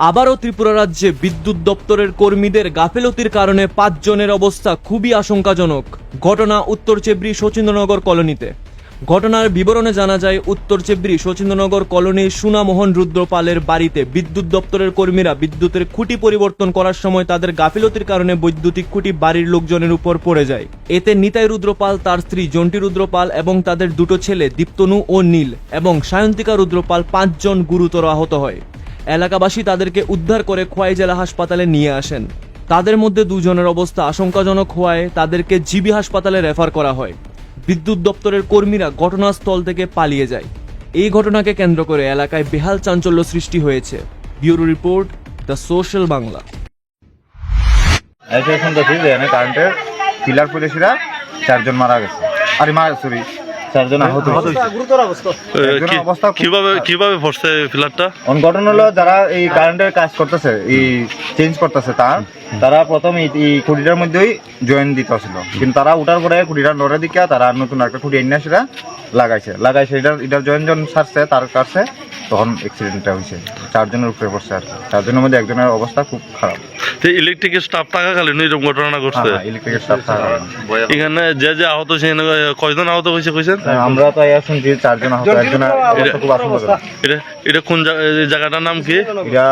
আবারও ত্রিপুরা রাজ্যে বিদ্যুৎ দপ্তরের কর্মীদের গাফেলতির কারণে পাঁচজনের অবস্থা খুবই আশঙ্কাজনক। ঘটনা উত্তর চেবরি শচীন্দ্রনগর কলোনিতে। ঘটনার বিবরণে জানা যায়, উত্তর চেব্রি শচীন্দ্রনগর কলোনির সুনামোহন রুদ্রপালের বাড়িতে বিদ্যুৎ দপ্তরের কর্মীরা বিদ্যুতের খুঁটি পরিবর্তন করার সময় তাদের গাফিলতির কারণে বৈদ্যুতিক খুঁটি বাড়ির লোকজনের উপর পড়ে যায়। এতে নিতাই রুদ্রপাল, তার স্ত্রী জন্টি রুদ্রপাল এবং তাদের দুটো ছেলে দীপ্তনু ও নীল এবং সায়ন্তিকা রুদ্রপাল পাঁচজন গুরুতর আহত হয়। এলাকাবাসী তাদেরকে উদ্ধার করে খোয়াই জেলা হাসপাতালে নিয়ে আসেন। তাদের মধ্যে দুজনের অবস্থা আশঙ্কাজনক হওয়ায় তাদেরকে জিবি হাসপাতালে রেফার করা হয়। বিদ্যুৎ দপ্তরের কর্মীরা ঘটনাস্থল থেকে পালিয়ে যায়। এই ঘটনাকে কেন্দ্র করে এলাকায় বেহাল চাঞ্চল্য সৃষ্টি হয়েছে। Bureau report, the social Bangla. কারেন্টের চারজন মারা গেছে। আরে মারা সরি চারজন আহত অবস্থা। খুব কীভাবে কীভাবে পড়ছে ফ্ল্যাটটা অন হলো যারা এই কারেন্টের কাজ করতেছে এই চেঞ্জ করতেছে তার তারা প্রথম এই খুঁটিটার মধ্যেই জয়েন দিতে ছিল কিন্তু তারা উঠার পরে খুঁটিটা নড়ে দিকে তারা নতুন একটা খুঁটি এনে সেটা লাগাইছে। লাগাইছে এটা এটার জয়েন জন সারছে তার কাছে তখন অ্যাক্সিডেন্টটা হয়েছে। চারজনের উপরে পড়ছে আর চারজনের মধ্যে একজনের অবস্থা খুব খারাপ। তো ইলেকট্রিকের স্টাফ থাকাকালীন এরকম ঘটনা ঘটছে? ইলেকট্রিকের স্টাফ থাকা এখানে যে যে আহত সেখানে কয়জন আহত হয়েছে কইছেন? আমরা তো আয়া শুনছি চারজন আহত একজনের অবস্থা। খুব আশঙ্কাজনক এটা এটা কোন জায়গাটার নাম কি? এটা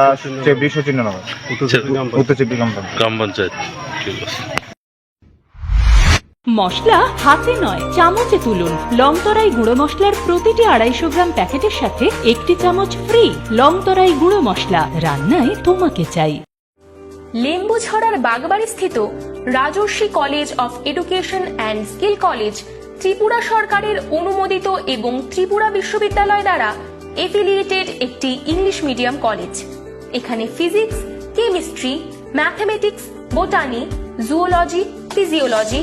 চেব্রি সচিন নগর উত্তর কোম্পানি গ্রাম পঞ্চায়েত। ঠিক আছে। মশলা হাতে নয়, চামচে তুলুন। লংতরাই গুঁড়ো মশলার প্রতিটি আড়াইশো গ্রাম প্যাকেটের সাথে একটি চামচ ফ্রি লংতরাই গুঁড়ো মশলা। রান্নায় তোমাকে চাই। লেম্বু ছড়ার বাগবাড়ি স্থিত Rajarshi college of education and skill college Tripura সরকারের অনুমোদিত এবং ত্রিপুরা বিশ্ববিদ্যালয় দ্বারা এফিলিয়েটেড একটি ইংলিশ মিডিয়াম কলেজ। এখানে physics chemistry mathematics botany zoology physiology